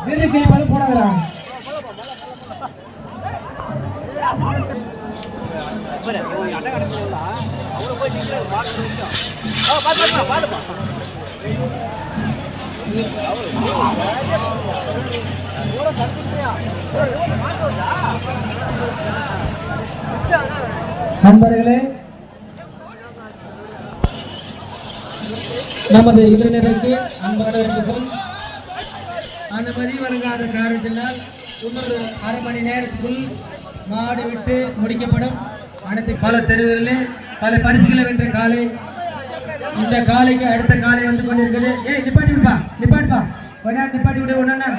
வீரக்கை பல போடாதடா நண்பர்களே நமது இளைஞருக்கு அன்பான அந்த அனுமதி வழங்காத காரணத்தினால் இன்னொரு அரை மணி நேரத்துக்குள் மாடு விட்டு முடிக்கப்படும். அனைத்து பல தெருவுகளிலே பல பரிசுகளை வென்ற காலை இந்த காலைக்கு அடுத்த காலை வந்து கொண்டிருக்கிறது. ஏய் நிப்பாட்டி விடுப்பா நிப்பாட்டுப்பா. கொஞ்ச நேரம் நிப்பாட்டி விட உடனே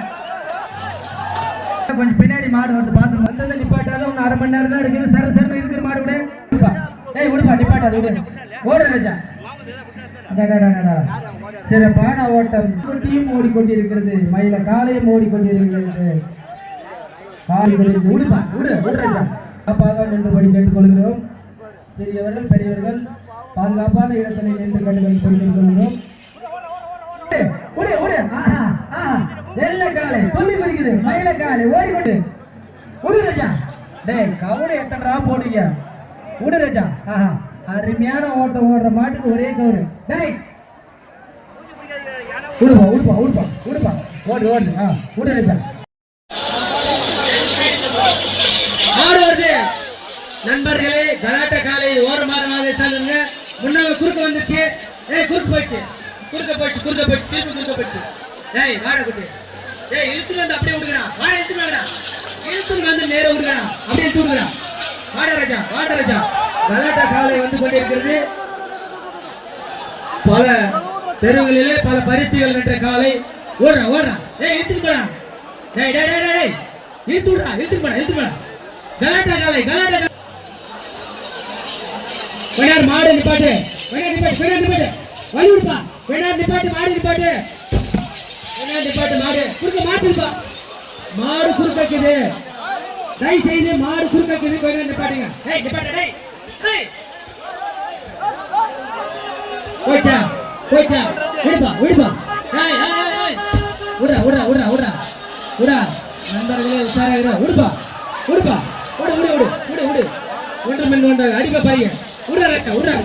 கொஞ்சம் பின்னாடி மாடு வந்து பாத்துரும் வந்ததை நிப்பாட்டாத ஒன்று அரை மணி நேரம் தான் இருக்குது. சர சர இருக்கிற மாடு விடுப்பா. ஏய் விடுப்பா நிப்பாட்டாத விடு. ஓடு ராஜா. சிறப்பான ஓட்டம். குட்டியும் ஓடிக்கொண்டிருக்கிறது. மயில காலையும் ஓடிக்கொண்டிருக்கிறது. காலை குறைந்து விடுப்பா விடு விடு ராஜா பாதுகாப்பாக நின்றுபடி கேட்டுக்கொள்கிறோம். சிறியவர்கள் பெரியவர்கள் பாதுகாப்பான இடத்தில் நின்று கண்டுபிடி கேட்டுக்கொள்கிறோம் விடு ஆஹா ஆஹா. வெள்ளை காலை துள்ளி குடிக்குது மயில காலை ஓடிக்கொண்டு. உடு ரஜா. டேய் கவுடு எத்தனை போடுங்க விடு ரஜா. ஆஹா. அருமையான ஓட்டம். ஓடுற மாட்டுக்கு ஒரே கவுரு. டேய் விடுப்பா விடுப்பா விடுப்பா விடுப்பா ஓடு ஓடு. ஆ விடு ராஜா நண்பர்களே கலாட்ட காலை ஓரமாக சொல்லுங்க முன்னால குறுக்க வந்துச்சு. ஏய் குறுக்க போயிடுச்சு. குறுக்க போயிடுச்சு குறுக்க போயிடுச்சு. திருப்பி குறுக்க போயிடுச்சு. ஏய் வாட குட்டி. ஏய் இழுத்துட்டு வந்து அப்படியே விடுக்கிறான் வாட இழுத்துட்டு வாடா. இழுத்துட்டு வந்து நேர விடுக்கிறான் அப்படியே இழுத்து விடுகிறான் வாட ராஜா. வாட ராஜா. கலாட்ட காலை வந்து கொண்டிருக்கிறது. பல தெருவுகளிலே பல பரிசுகள் வென்ற காலை. ஓடுறா ஓடுறா. ஏய் இழுத்துட்டு போடா. டேய் டேய் டேய் டேய். இழுத்து விடுறா இழுத்துட்டு போடா இழுத்து போடா. கலாட்டா காலை கலாட்டா காலை. வேணார் மாடு நிப்பாட்டு. வேணார் நிப்பாட்டு வேணார் நிப்பாட்டு. வழி விடுப்பா வேணார் நிப்பாட்டு மாடு நிப்பாட்டு. வேணார் நிப்பாட்டு மாடு. குறுக்க மாட்டுப்பா மாடு குறுக்கக்குது தயவு செய்து மாடு குறுக்கக்குது வேணார் நிப்பாட்டுங்க. ஏய் நிப்பாட்டு டேய். ஏய். ஓகே போய்ச்சா விடுப்பா விடுப்பா ஏய் ஏய் ஏய், ஏய். விடுறா விடுறா விடுறா விடுறா விடா நண்பர்களே உஷாராகிறா விடுப்பா விடுப்பா விடு விடு விடு விடு விடு ஒன்று மணி ஒன்று அடிப்பா பையன் விடுறா ரேட்டா விடுறா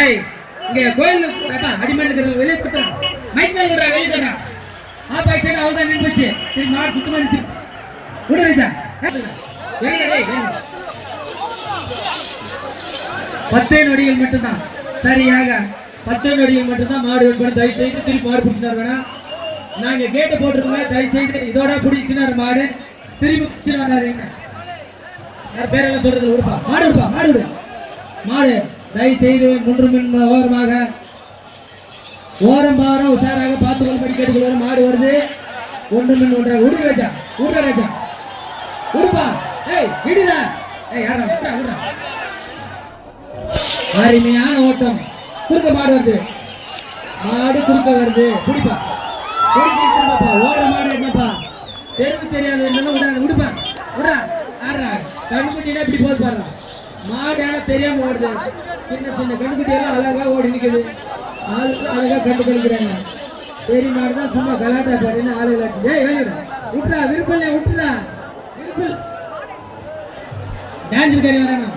ஏய் இங்க கோயில் அப்பா அடிமண்ணுக்கு வெளியே குத்துறா மைக் மேல விடுறா வெளியே தரா ஆப் பைக் சைடு அவள் தான் நின்று போச்சு சரி மாடு சுத்தமா நின்று விடு வெளியே வெளியே பத்தே நொடிகள் மட்டும்தான். சரியாக பத்தே நொடிகள் மட்டும்தான் மாடு வெட்படும் தயவு செய்து திருப்பி மாடு பிடிச்சினார் வேணாம் நாங்கள் கேட்டு போட்டிருக்கோம் தயவு செய்து இதோட பிடிச்சினார் மாடு. திரும்பி பிடிச்சிட்டு வராதீங்க யார் பேரெல்லாம் சொல்றது விடுப்பா மாடு விடுப்பா மாடு விடு மாடு தயவு செய்து மூன்று மின் ஓரமாக ஓரம் பாரம் உஷாராக பார்த்து கொள்படி கேட்டுக்கொள்வார் மாடு வருது. ஒன்று மின் ஒன்றாக விடு ராஜா விடு ராஜா. விடுப்பா ஏய் விடுதா ஏய் யாரா விடுறா விடுறா அருமையான ஓட்டம். குறுக்க மாடு வருது. மாடு குறுக்க வருது. குடிப்பா. குடிப்பா ஓட மாடு என்னப்பா தெருவு தெரியாது. இருந்தாலும் விடாது. விடுப்பா. விடுறா. ஆடுறா. கண்குட்டினா இப்படி போது பாடுறா மாடு ஆனா தெரியாம ஓடுது. சின்ன சின்ன கண்குட்டி எல்லாம் அழகா ஓடி நிற்குது ஆளுக்கு அழகா கண்டு கழிக்கிறாங்க பெரிய மாடு தான் சும்மா கலாட்டா பாருன்னு ஆளு இல்லாச்சு ஏய் வெளியிடா விட்டுறா. விருப்பம் இல்லையா? விட்டுறா. விருப்பம். டான்ஸ் கறி வரணும்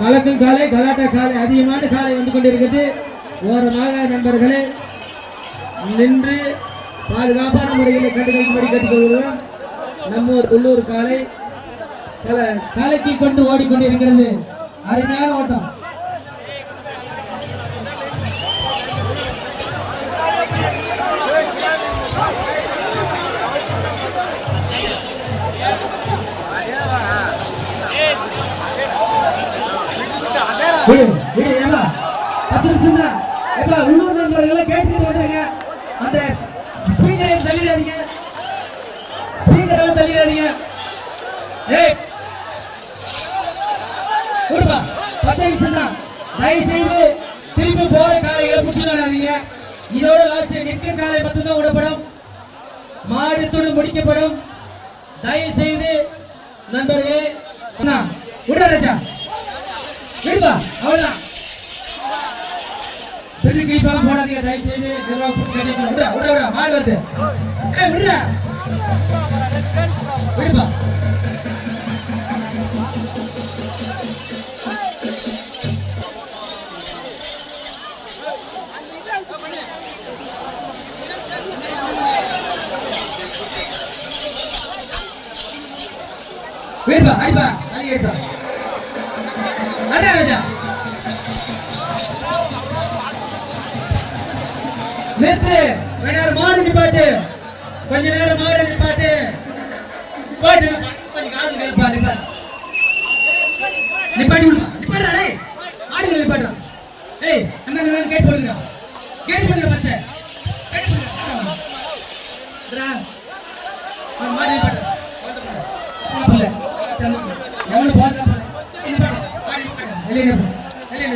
கலக்கும் காலை கலாட்டா காலை அதிகமான காலை வந்து கொண்டிருக்கிறது. ஓரமாக நண்பர்களே நின்று பாதுகாப்பான முறையில் கண்டுகளின்படி கேட்டுக்கொள்கிறோம் நம்ம உள்ளூர் காலை பல காலைக்கு கொண்டு ஓடிக்கொண்டிருக்கிறது. அருமையான ஓட்டம். பத்து நிமிஷம் உள்ளூர் நண்பர்களெல்லாம் கேட்டுட்டு ஓடுறீங்க. அந்த ஸ்பீக்கரை தள்ளிடாதீங்க. ஸ்பீக்கரை தள்ளிடாதீங்க. ஏய், விடுப்பா, பத்து நிமிஷம் தான். தயவு செய்து திருப்பி போற காலைகளை முடிச்சுட்டு இதோட லாஸ்ட் காலை மட்டும்தான் விடப்படும். முடிக்கப்படும். தயவு செய்து நண்பர்களே அண்ணா, ராஜா. விடுப்பா. பெரிய கிளிப்பாலாம் போடாதீங்க தயவு செய்து நிர்வாகம் போட்டு கேட்டீங்க. விட்றா விட்றா விட்றா வருது ஏய் விட்றா விடுப்பா Wait, wait, wait, wait, wait. கொஞ்ச நேரம் மாடு பார்த்து. பாட்டு கொஞ்சம் காது கேட்பா நிப்பாட்டி நிப்பாடுறா டேய். ஏய் அண்ணா அண்ணா கேட் போடுங்க கேட் போடுங்க ஃபர்ஸ்ட் கேட் போடுங்க ரா மாடு நிப்பாட்டு. இல்ல எவனு போல. வெளியே வெளியே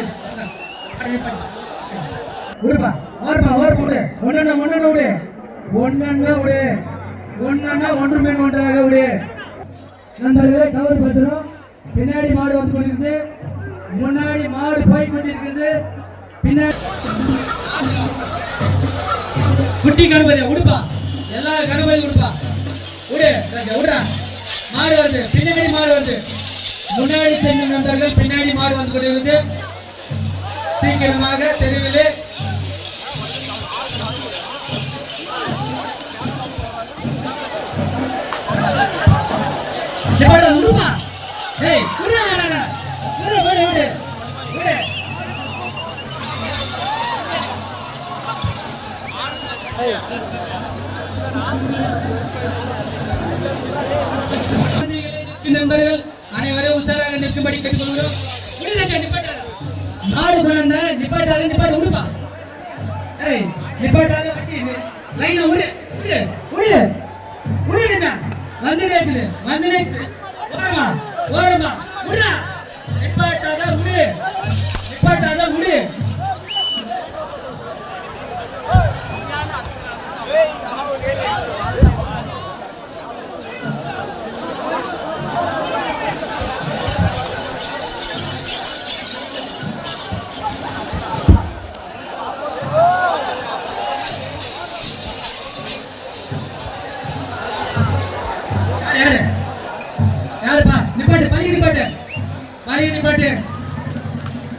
ஓடு விடு ஒன்னா விடு ஒன்று மேல் ஒன்றாக விடு நண்பர்களே கவர் பத்திரம் பின்னாடி மாடு வந்து கொண்டிருக்கு முன்னாடி மாடு போய் கொண்டிருக்கிறது பின்னாடி குட்டி கணபதி உடுப்பா. எல்லா கணபதி உடுப்பா. உடு ராஜா, மாடு வருது. பின்னாடி மாடு வருது. முன்னாடி சென்ற நண்பர்கள் பின்னாடி மாடு வந்து கொண்டிருந்து சீக்கிரமாக தெருவிலே நிப்பாட்டு, உடுப்பா. ஏய், உடுறா. உடு, உடு, உடு. உடு. நண்பர்கள் அனைவரும் உஷாராக நிற்கும்படி கேட்டுக்கொள்கிறோம் உடு ராஜா, நிப்பாட்டாத. நிப்பாட்டு, உடுப்பா. ஏய், நிப்பாட்டாத, லைனை உடு, உடு, உடு. உடு வந்து வந்துட்டே இருக்குது, வந்துட்டே ஓரமா, ஓரமா,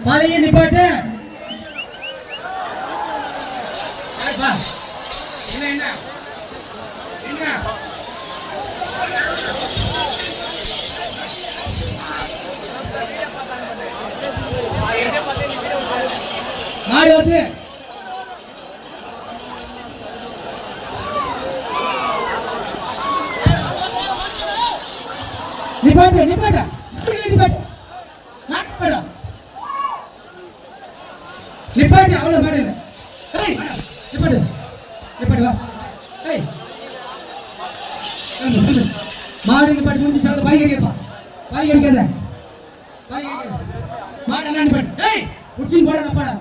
பழைய நிப்பாட்டு. மாடு வந்து நிப்பாட்டு நிப்பாட்டு அப்படியே நிப்பாட்டு நிப்பாட்டு நிப்பாட்டு அவ்வளோ மாடு இல்லை ஏய் நிப்பாட்டு நிப்பாட்டு வா. ஏய். மாடு நிப்பாட்டு முடிஞ்சு சாப்பிட. பாய் கடிக்கப்பா பாய் கடிக்கிறத பாய் கடிக்காத. மாடு என்ன நிப்பாட்டு. ஏய் உச்சின் போட நப்பாடா